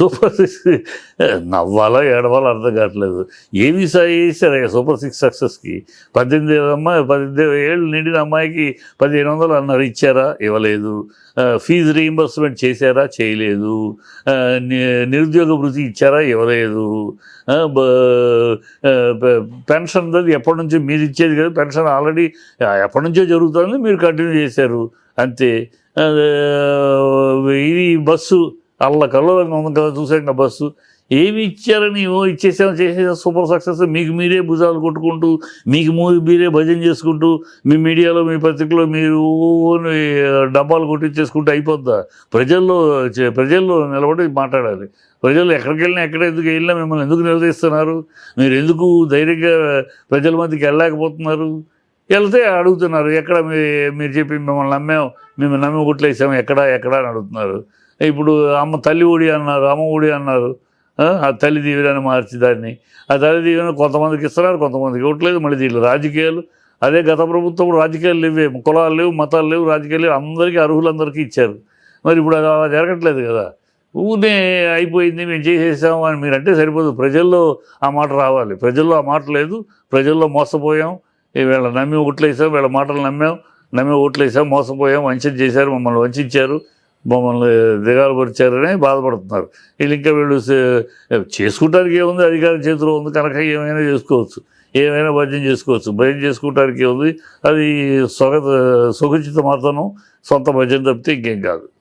Super six నవ్వాలో ఏడవాలో అర్థం కావట్లేదు. ఏమి చేశారు సూపర్ సిక్స్ సక్సెస్కి పద్దెనిమిది అమ్మాయి పద్దెనిమిది ఏళ్ళు నిండిన అమ్మాయికి పదిహేను వందలు అన్నారు ఇచ్చారా? ఇవ్వలేదు. ఫీజు రీయింబర్స్మెంట్ చేశారా? చేయలేదు. ని- నిరుద్యోగ వృత్తి ఇచ్చారా? ఇవ్వలేదు. పెన్షన్ అది ఎప్పటి నుంచో మీరు ఇచ్చేది కదా పెన్షన్ ఆల్రెడీ ఎప్పటి నుంచో జరుగుతుంది మీరు కంటిన్యూ చేశారు. అంతే. ఇది బస్సు అల్ల కల్లోలంగా ఉంది కదా చూసాక నా బస్సు. ఏమి ఇచ్చారని ఓ ఇచ్చేసాం చేసేసాం సూపర్ సక్సెస్ మీకు మీరే భుజాలు కొట్టుకుంటూ మీకు మూ మీరే భజన చేసుకుంటూ మీ మీడియాలో మీ పత్రికలో మీరు డబ్బాలు కొట్టించేసుకుంటూ అయిపోద్దా? ప్రజల్లో చే- ప్రజల్లో నిలబడి మాట్లాడాలి. ప్రజలు ఎక్కడికి వెళ్ళినా ఎక్కడ ఎందుకు వెళ్ళినా మిమ్మల్ని ఎందుకు నిలదీస్తున్నారు? మీరు ఎందుకు ధైర్యంగా ప్రజల మధ్యకి వెళ్ళలేకపోతున్నారు? వెళ్తే అడుగుతున్నారు ఎక్కడ మీ మీరు చెప్పి మిమ్మల్ని నమ్మాం మేము నమ్మి కొట్లేసాము ఎక్కడ ఎక్కడ అని అడుగుతున్నారు. ఇప్పుడు అమ్మ తల్లి ఊడి అన్నారు అమ్మ ఊడి అన్నారు. ఆ, తల్లి దీవెనని మార్చి దాన్ని. ఆ తల్లి దీవెన కొంతమందికి ఇస్తున్నారు కొంతమందికి ఇవ్వట్లేదు. మళ్ళీ దీంట్లో రాజకీయాలు. అదే గత ప్రభుత్వం రాజకీయాలు లేవే. కులాలు లేవు మతాలు లేవు రాజకీయాలు లేవు. అందరికీ అర్హులందరికీ ఇచ్చారు. మరి ఇప్పుడు అది అలా జరగట్లేదు కదా. ఊనే అయిపోయింది మేము చేసేసాము అని మీరు అంటే సరిపోదు. ప్రజల్లో ఆ మాట రావాలి. ప్రజల్లో ఆ మాట లేదు. ప్రజల్లో మోసపోయాం. వీళ్ళ నమ్మి ఓట్లేసాం వీళ్ళ మాటలు నమ్మాం. నమ్మి ఓట్లేసాం మోసపోయాం వంచన చేశారు మమ్మల్ని వంచారు మమ్మల్ని దిగాలు పరిచారని బాధపడుతున్నారు. వీళ్ళు ఇంకా వీళ్ళు సే- చేసుకుంటానికి ఏముంది? అధికారం చేతిలో ఉంది కనుక ఏమైనా చేసుకోవచ్చు. ఏమైనా భజన చేసుకోవచ్చు. భజన చేసుకోవటానికి ఏముంది? అది స్వగత సుఖచిత మాత్రం సొంత భజన తప్పితే ఇంకేం కాదు.